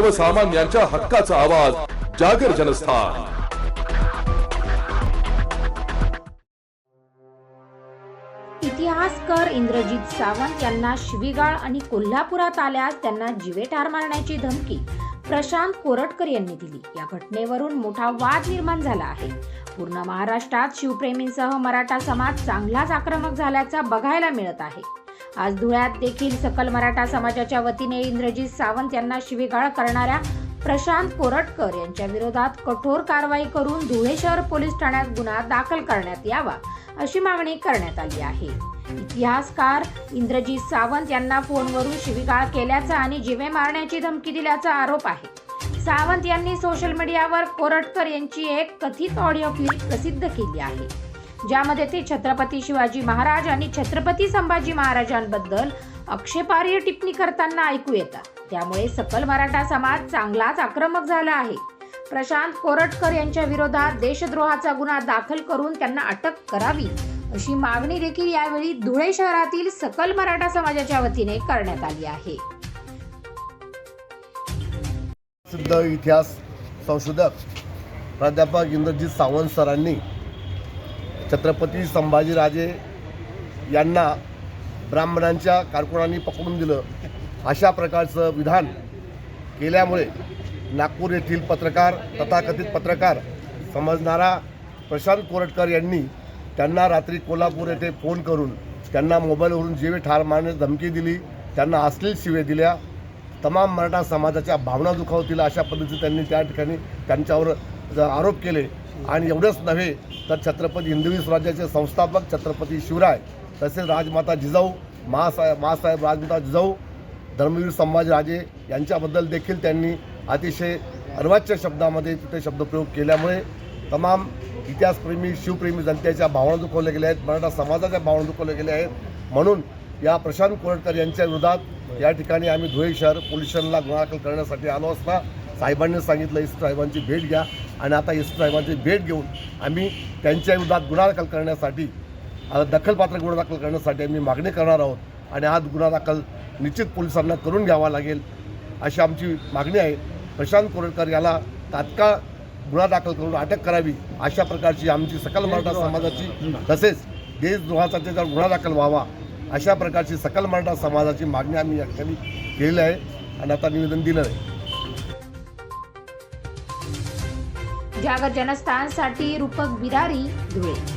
सर्वसामान्यांच्या हक्काचा आवाज जागर जनस्थान. इतिहासकार इंद्रजित सावंत यांना शिवीगाळ आणि कोल्हापुरात आल्यास त्यांना जीवे ठार मारण्याची धमकी प्रशांत कोरटकर यांनी दिली. या घटनेवरून मोठा वाद निर्माण झाला आहे. पूर्ण महाराष्ट्रात शिवप्रेमींसह मराठा समाज चांगलाच आक्रमक झाल्याचा बघायला मिळत आहे. आज धुळ्यात देखील सकल मराठा समाजाच्या वतीने इंद्रजीत सावंत यांना शिवीगाळ करणाऱ्या प्रशांत कोरटकर यांच्या विरोधात कठोर कारवाई करून धुळे शहर पोलीस ठाण्यात गुन्हा दाखल करण्यात यावा अशी मागणी करण्यात आली आहे. इतिहासकार इंद्रजीत सावंत यांना फोनवरून शिवीगाळ केल्याचा आणि जिवे मारण्याची धमकी दिल्याचा आरोप आहे. सावंत यांनी सोशल मीडियावर कोरटकर यांची एक कथित ऑडिओ क्लिप प्रसिद्ध केली आहे. ज्यामध्ये ते छत्रपती शिवाजी महाराज आणि छत्रपती संभाजी महाराजांबद्दल आक्षेपार्ह टिप्पणी करताना ऐकू येतात त्यामुळे सकल मराठा समाज चांगलाच आक्रमक झाला आहे. प्रशांत कोरटकर यांच्या विरोधात देशद्रोहाचा गुन्हा दाखल करून त्यांना अटक करावी अशी मागणी देखील यावेळी धुळे शहरातील सकल मराठा समाजाच्या वतीने करण्यात आली आहे. सिद्ध इतिहास संशोधक प्राध्यापक इंद्रजित सावंत सरांनी छत्रपती संभाजीराजे यांना ब्राह्मणांच्या कारकुनांनी पकडून दिलं. अशा प्रकारचं विधान केल्यामुळे नागपूर येथील पत्रकार तथाकथित पत्रकार समजणारा प्रशांत कोरटकर यांनी त्यांना रात्री कोल्हापूर येथे फोन करून त्यांना मोबाईलवरून जीवे ठार मारण्याची धमकी दिली. त्यांना अश्लील शिवे दिल्या. तमाम मराठा समाजाच्या भावना दुखावतील अशा पद्धतीने त्यांनी त्या ठिकाणी त्यांच्यावर आरोप केले. आणि एवढंच नव्हे तर छत्रपती हिंदवी स्वराज्याचे संस्थापक छत्रपती शिवराय तसेच राजमाता जिजाऊ महासाहेब महासाहेब राजमाता जिजाऊ धर्मवीर संभाजीराजे यांच्याबद्दल देखील त्यांनी अतिशय अर्वाच्य शब्दामध्ये तिथे शब्दप्रयोग केल्यामुळे तमाम इतिहासप्रेमी शिवप्रेमी जनतेच्या भावना दुखवल्या गेल्या आहेत मराठा समाजाच्या भावना दुखवल्या गेल्या आहेत. म्हणून या प्रशांत कोरटकर यांच्या विरोधात या ठिकाणी आम्ही धुळे शहर पोलीस स्टेशनला गुन्हा दाखल करण्यासाठी आलो असता. साहेबांनी सांगितलं साहेबांची भेट घ्या. आणि आता एस साहेबांची भेट घेऊन आम्ही त्यांच्या विरोधात गुन्हा दाखल करण्यासाठी दखलपात्र गुन्हा दाखल करण्यासाठी आम्ही मागणी करणार आहोत आणि आज गुन्हा दाखल निश्चित पोलिसांना करून घ्यावा लागेल अशी आमची मागणी आहे. प्रशांत कोरटकर याला तात्काळ गुन्हा दाखल करून अटक करावी अशा प्रकारची आमची सकल मराठा समाजाची तसेच देशद्रोहाचा त्याच्यावर गुन्हा दाखल व्हावा अशा प्रकारची सकल मराठा समाजाची मागणी आम्ही या ठिकाणी केलेली आहे आणि आता निवेदन दिलं आहे. जागर जनस्थानसाठी रूपक बिरारी धुळे.